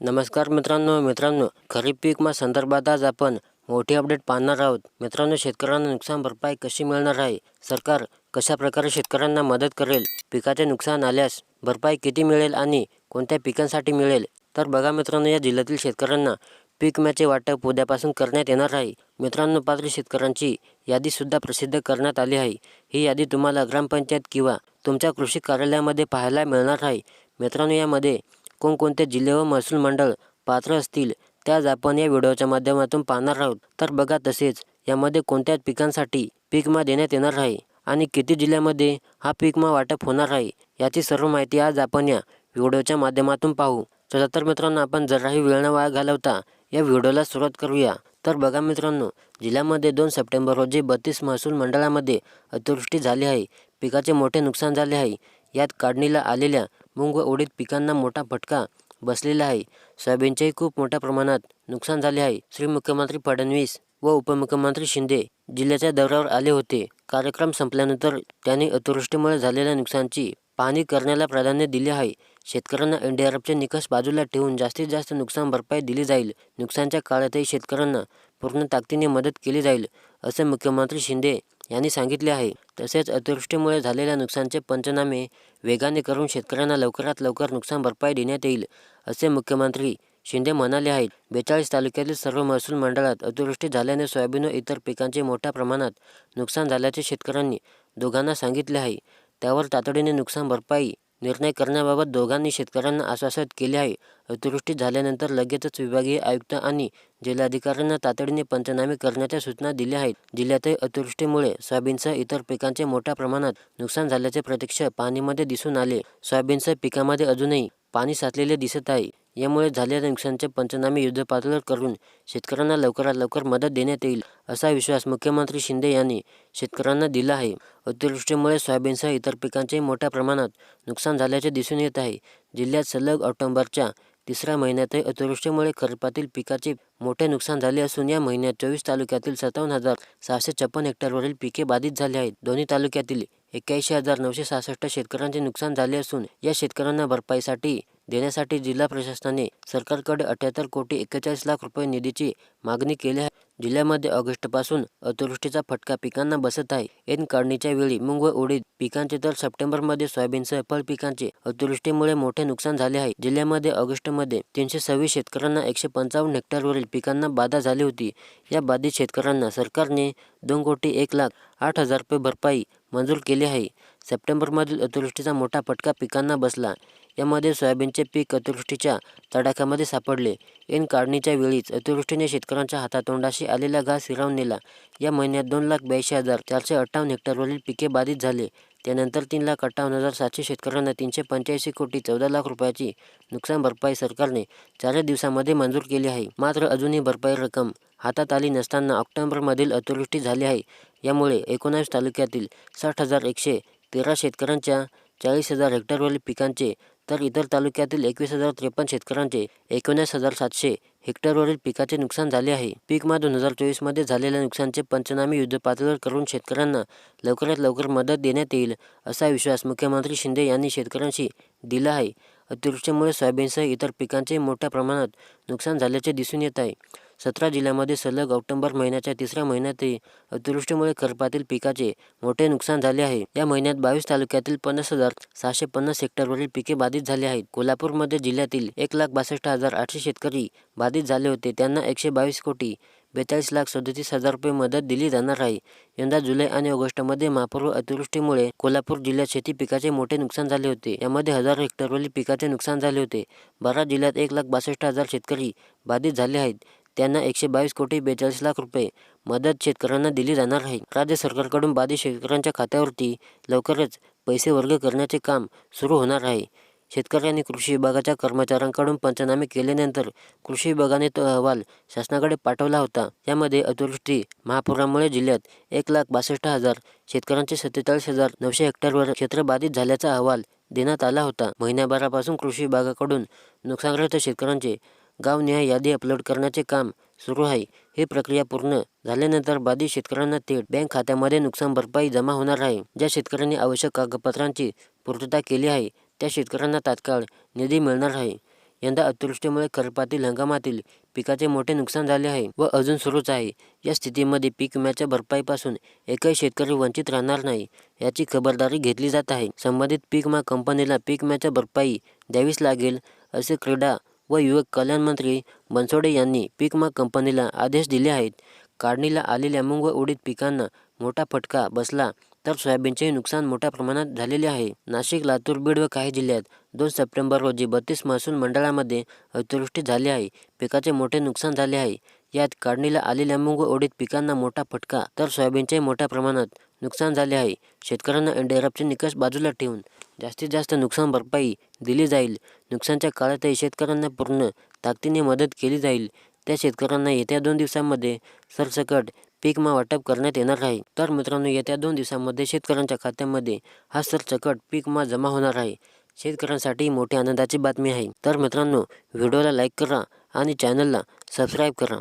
नमस्कार मित्रांनो मित्रांनो. खरीप पीकमा संदर्भात आज आपण मोठी अपडेट पाहणार आहोत. मित्रांनो शेतकऱ्यांना नुकसान भरपाई कशी मिळणार आहे? सरकार कशा प्रकारे शेतकऱ्यांना मदत करेल? पिकाचे नुकसान आल्यास भरपाई किती मिळेल आणि कोणत्या पिकांसाठी मिळेल? तर बघा मित्रांनो या जिल्ह्यातील शेतकऱ्यांना पीक विम्याचे वाटप उद्यापासून करण्यात येणार आहे. मित्रांनो पात्र शेतकऱ्यांची यादीसुद्धा प्रसिद्ध करण्यात आली आहे. ही यादी तुम्हाला ग्रामपंचायत किंवा तुमच्या कृषी कार्यालयामध्ये पाहायला मिळणार आहे. मित्रांनो यामध्ये कोणकोणते जिल्हे व महसूल मंडळ पात्र असतील त्याच आपण या व्हिडिओच्या माध्यमातून पाहणार आहोत. तर बघा तसेच यामध्ये कोणत्या पिकांसाठी पीकमा देण्यात येणार आहे आणि किती जिल्ह्यामध्ये हा पीकमा वाटप होणार आहे याची सर्व माहिती आज आपण या व्हिडिओच्या माध्यमातून पाहू. चला तर मित्रांनो आपण जराही वेळ न वाया घालवता या व्हिडिओला सुरुवात करूया. तर बघा मित्रांनो जिल्ह्यामध्ये दोन सप्टेंबर रोजी बत्तीस महसूल मंडळामध्ये अतिवृष्टी झाली आहे. पिकाचे मोठे नुकसान झाले आहे. यात काढणीला आलेल्या मूग व उडीद पिकांना मोठा फटका बसलेला आहे. सोयाबीनचेही खूप मोठ्या प्रमाणात नुकसान झाले आहे. श्री मुख्यमंत्री फडणवीस व उपमुख्यमंत्री शिंदे जिल्ह्याच्या दौऱ्यावर आले होते. कार्यक्रम संपल्यानंतर त्यांनी अतिवृष्टीमुळे झालेल्या नुकसानाची पाहणी करण्याला प्राधान्य दिले आहे. शेतकऱ्यांना एनडीआरएफचे निकष बाजूला ठेवून जास्तीत जास्त नुकसान भरपाई दिली जाईल. नुकसानच्या काळातही शेतकऱ्यांना पूर्ण ताकदीने मदत केली जाईल असे मुख्यमंत्री शिंदे यांनी सांगितले आहे. तसेच अतिवृष्टीमुळे झालेल्या नुकसानचे पंचनामे वेगाने करून शेतकऱ्यांना लवकरात लवकर नुकसान भरपाई देण्यात येईल असे मुख्यमंत्री शिंदे म्हणाले आहेत. बेचाळीस तालुक्यातील सर्व महसूल मंडळात अतिवृष्टी झाल्याने सोयाबीन व इतर पिकांचे मोठ्या प्रमाणात नुकसान झाल्याचे शेतकऱ्यांनी दोघांना सांगितले आहे. त्यावर तातडीने नुकसान भरपाई निर्णय करण्याबाबत दोघांनी शेतकऱ्यांना आश्वासित केले आहे. अतिवृष्टी झाल्यानंतर लगेचच विभागीय आयुक्त आणि जिल्हाधिकाऱ्यांना तातडीने पंचनामे करण्याच्या सूचना दिल्या आहेत. जिल्ह्यातही अतिवृष्टीमुळे सोयाबीनसह इतर पिकांचे मोठ्या प्रमाणात नुकसान झाल्याचे प्रत्यक्ष पाहणीमध्ये दिसून आले. सोयाबीनसह पिकामध्ये अजूनही पाणी साचलेले दिसत आहे. यामुळे झालेल्या नुकसानचे पंचनामे युद्धपातळीवर करून शेतकऱ्यांना लवकरात लवकर मदत देण्यात येईल असा विश्वास मुख्यमंत्री शिंदे यांनी शेतकऱ्यांना दिला आहे. अतिवृष्टीमुळे सोयाबीनसह इतर पिकांचेही मोठ्या प्रमाणात नुकसान झाल्याचे दिसून येत आहे. जिल्ह्यात सलग ऑक्टोबरच्या तिसऱ्या महिन्यातही अतिवृष्टीमुळे खरीपातील पिकाचे मोठे नुकसान झाले असून या महिन्यात चोवीस तालुक्यातील सत्तावन्न हजार सहाशे छप्पन हेक्टरवरील पिके बाधित झाली आहेत. दोन्ही तालुक्यातील एक्क्याऐंशी हजार नऊशे सहासष्ट शेतकऱ्यांचे नुकसान झाले असून या शेतकऱ्यांना भरपाईसाठी देण्यासाठी जिल्हा प्रशासनाने सरकारकडे अठ्याहत्तर कोटी एक्केचाळीस लाख रुपये निधीची मागणी केली आहे. जिल्ह्यामध्ये ऑगस्टपासून अतिवृष्टीचा फटका पिकांना बसत आहे. ऐन काढणीच्या वेळी मूग व उडीद पिकांचे तर सप्टेंबरमध्ये सोयाबीनसह फळ पिकांचे अतिवृष्टीमुळे मोठे नुकसान झाले आहे. जिल्ह्यामध्ये ऑगस्टमध्ये तीनशे सव्वीस शेतकऱ्यांना एकशे पंचावन्न हेक्टरवरील पिकांना बाधा झाली होती. या बाधित शेतकऱ्यांना सरकारने दोन कोटी एक लाख आठ हजार रुपये भरपाई मंजूर केली आहे. सप्टेंबरमधील अतिवृष्टीचा मोठा फटका पिकांना बसला. यामध्ये सोयाबीनचे पीक अतिवृष्टीच्या तडाख्यामध्ये सापडले. ऐन काढणीच्या वेळीच अतिवृष्टीने शेतकऱ्यांच्या हातातोंडाशी आलेला घास हिरावून नेला. या महिन्यात दोन लाख ब्याऐंशी हजार चारशे अठ्ठावन्न हेक्टरवरील पिके बाधित झाले. त्यानंतर तीन लाख अठ्ठावन्न हजार सातशे शेतकऱ्यांना तीनशे पंच्याऐंशी कोटी चौदा लाख रुपयाची नुकसान भरपाई सरकारने चारच दिवसामध्ये मंजूर केली आहे. मात्र अजूनही भरपाई रक्कम हातात आली नसताना ऑक्टोबरमधील अतिवृष्टी झाली आहे. यामुळे एकोणावीस तालुक्यातील साठ हजार एकशे तेरा शेतकऱ्यांच्या चाळीस हजार हेक्टरवरील पिकांचे तर इतर तालुक्यातील एकवीस हजार त्रेपन्न शेतकऱ्यांचे एकोणीस हजार सातशे हेक्टरवरील पिकाचे नुकसान झाले आहे. पीक मा दोन हजार चोवीसमध्ये झालेल्या नुकसानचे पंचनामे युद्धपातळीवर करून शेतकऱ्यांना लवकरात लवकर मदत देण्यात येईल असा विश्वास मुख्यमंत्री शिंदे यांनी शेतकऱ्यांशी दिला आहे. अतिवृष्टीमुळे सोयाबीनसह इतर पिकांचे मोठ्या प्रमाणात नुकसान झाल्याचे दिसून येत आहे. सतरा जिल्ह्यामध्ये सलग ऑक्टोबर महिन्याच्या तिसऱ्या महिन्यातही अतिवृष्टीमुळे खरपातील पिकाचे मोठे नुकसान झाले आहे. या महिन्यात बावीस तालुक्यातील पन्नास हजार सहाशे पन्नास हेक्टरवरील पिके बाधित झाली आहेत. कोल्हापूरमध्ये जिल्ह्यातील एक लाख बासष्ट हजार आठशे शेतकरी बाधित झाले होते. त्यांना एकशे बावीस कोटी बेचाळीस लाख सदतीस हजार रुपये मदत दिली जाणार आहे. यंदा जुलै आणि ऑगस्टमध्ये महापूर्व अतिवृष्टीमुळे कोल्हापूर जिल्ह्यात शेती पिकाचे मोठे नुकसान झाले होते. यामध्ये हजारो हेक्टरवरील पिकाचे नुकसान झाले होते. बारा जिल्ह्यात एक लाख बासष्ट हजार शेतकरी बाधित झाले आहेत. त्यांना एकशे बावीस कोटी बेचाळीस लाख रुपये मदत शेतकऱ्यांना दिली जाणार आहे. राज्य सरकारकडून बाधित शेतकऱ्यांच्या खात्यावरती लवकरच पैसे वर्ग करण्याचे काम सुरू होणार आहे. शेतकऱ्यांनी कृषी विभागाच्या कर्मचाऱ्यांकडून पंचनामे केल्यानंतर कृषी विभागाने तो अहवाल शासनाकडे पाठवला होता. यामध्ये अतिवृष्टी महापुरामुळे जिल्ह्यात एक लाख बासष्ट हजार शेतकऱ्यांचे सत्तेचाळीस हजार नऊशे हेक्टरवर क्षेत्र बाधित झाल्याचा अहवाल देण्यात आला होता. महिन्याभरापासून कृषी विभागाकडून नुकसानग्रस्त शेतकऱ्यांचे गावनिहाय यादी अपलोड करण्याचे काम सुरू आहे. ही प्रक्रिया पूर्ण झाल्यानंतर बाधित शेतकऱ्यांना थेट बँक खात्यामध्ये नुकसान भरपाई जमा होणार आहे. ज्या शेतकऱ्यांनी आवश्यक कागदपत्रांची पूर्तता केली आहे त्या शेतकऱ्यांना तात्काळ निधी मिळणार आहे. यंदा अतिवृष्टीमुळे खरपातील हंगामातील पिकाचे मोठे नुकसान झाले आहे व अजून सुरूच आहे. या स्थितीमध्ये पीक विम्याच्या भरपाईपासून एकही शेतकरी वंचित राहणार नाही याची खबरदारी घेतली जात आहे. संबंधित पीक विमा कंपनीला पीक विम्याच्या भरपाई द्यावीच लागेल असे क्रीडा व युवक कल्याण मंत्री बनसोडे यांनी पीकमा कंपनीला आदेश दिले आहेत. काढणीला आलेल्या मूग व उडीद पिकांना मोठा फटका बसला तर सोयाबीनचेही नुकसान मोठ्या प्रमाणात झालेले आहे. नाशिक लातूर बीड व काही जिल्ह्यात दोन सप्टेंबर रोजी बत्तीस महसूल मंडळामध्ये अतिवृष्टी झाली आहे. पिकाचे मोठे नुकसान झाले आहे. यात काढणीला आलेल्या मूग व उडीद पिकांना मोठा फटका तर सोयाबीनचेही मोठ्या प्रमाणात नुकसान झाले आहे. शेतकऱ्यांना एनडीआरएफचे निकष बाजूला ठेवून जास्तीत जास्त नुकसान भरपाई दिली जाईल. नुकसानच्या काळातही शेतकऱ्यांना पूर्ण ताकदीने मदत केली जाईल. त्या शेतकऱ्यांना येत्या दोन दिवसांमध्ये सरसकट पीक वाटप करण्यात येणार आहे. तर मित्रांनो येत्या दोन दिवसांमध्ये शेतकऱ्यांच्या खात्यामध्ये हा सरसकट पीक जमा होणार आहे. शेतकऱ्यांसाठी मोठी आनंदाची बातमी आहे. तर मित्रांनो व्हिडिओला लाईक करा आणि चॅनलला सबस्क्राईब करा.